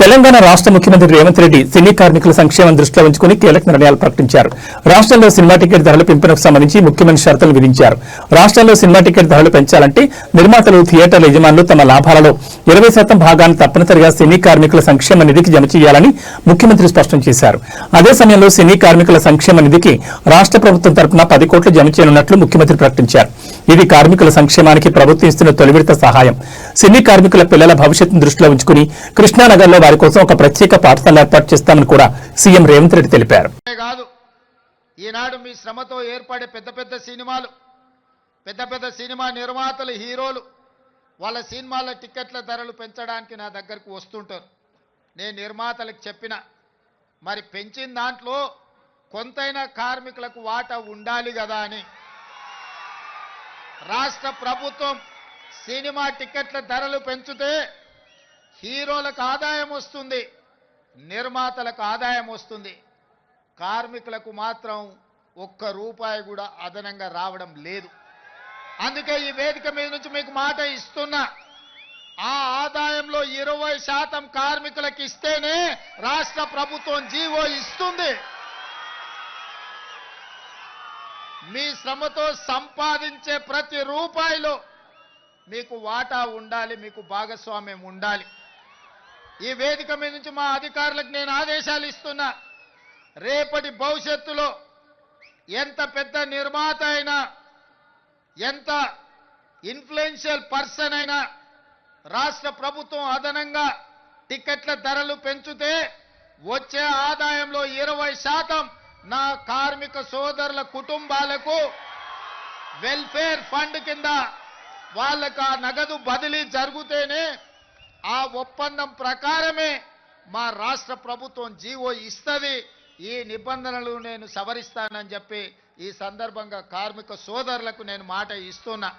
తెలంగాణ రాష్ట్ర ముఖ్యమంత్రి రేవంత్ రెడ్డి సినీ కార్మికుల సంక్షేమం దృష్టిలో ఉంచుకుని కీలక నిర్ణయాలు ప్రకటించారు. రాష్ట్రంలో సినిమా టికెట్ ధరల పెంపునకు సంబంధించి ముఖ్యమైన షరతులు విధించారు. రాష్ట్రంలో సినిమా టికెట్ ధరలు పెంచాలంటే నిర్మాతలు థియేటర్ల యజమానులు తమ లాభాలలో ఇరవై శాతం భాగాన్ని తప్పనిసరిగా సినీ కార్మికుల సంక్షేమ నిధికి జమ చేయాలని ముఖ్యమంత్రి స్పష్టం చేశారు. అదే సమయంలో సినీ కార్మికుల సంక్షేమ నిధికి రాష్ట్ర ప్రభుత్వం తరపున పది కోట్లు జమ చేయనున్నట్లు ముఖ్యమంత్రి ప్రకటించారు. ఇది కార్మికుల సంక్షేమానికి ప్రభుత్వం ఇస్తున్న తొలి విడత సహాయం. సినీ కార్మికుల పిల్లల భవిష్యత్తును దృష్టిలో ఉంచుకుని కృష్ణానగర్లో వారి కోసం ఒక ప్రత్యేక పాఠశాల ఏర్పాటు చేస్తామని కూడా సీఎం రేవంత్ రెడ్డి తెలిపారు. కాదు. ఈనాడు మీ శ్రమతో ఏర్పడే పెద్ద పెద్ద సినిమాలు పెద్ద పెద్ద సినిమా నిర్మాతలు హీరోలు వాళ్ళ సినిమాల టికెట్ల ధరలు పెంచడానికి నా దగ్గరకు వస్తుంటారు. నేను నిర్మాతలకు చెప్పిన మరి పెంచిన దాంట్లో కొంతైనా కార్మికులకు వాటా ఉండాలి కదా అని. రాష్ట్ర ప్రభుత్వం సినిమా టికెట్ల ధరలు పెంచితే హీరోలకు ఆదాయం వస్తుంది నిర్మాతలకు ఆదాయం వస్తుంది. కార్మికులకు మాత్రం ఒక్క రూపాయి కూడా అదనంగా రావడం లేదు. అందుకే ఈ వేదిక మీద నుంచి మీకు మాట ఇస్తున్నా. ఆ ఆదాయంలో ఇరవై శాతం కార్మికులకు ఇస్తేనే రాష్ట్ర ప్రభుత్వం జీవో ఇస్తుంది. మీ శ్రమతో సంపాదించే ప్రతి రూపాయిలో మీకు వాటా ఉండాలి మీకు భాగస్వామ్యం ఉండాలి. ఈ వేదిక మీద నుంచి మా అధికారులకు నేను ఆదేశాలు ఇస్తున్నా. రేపటి భవిష్యత్తులో ఎంత పెద్ద నిర్మాత అయినా ఎంత ఇన్ఫ్లుయెన్షియల్ పర్సన్ అయినా రాష్ట్ర ప్రభుత్వం అదనంగా టికెట్ల ధరలు పెంచితే వచ్చే ఆదాయంలో ఇరవై శాతం నా కార్మిక సోదరుల కుటుంబాలకు వెల్ఫేర్ ఫండ్ కింద వాళ్ళకు ఆ నగదు బదిలీ జరిగితేనే ఒప్పందం ప్రకారమే మా రాష్ట్ర ప్రభుత్వం జీవో ఇస్తుంది. ఈ నిబంధనలు నేను సవరిస్తానని చెప్పి ఈ సందర్భంగా కార్మిక సోదరులకు నేను మాట ఇస్తున్నా.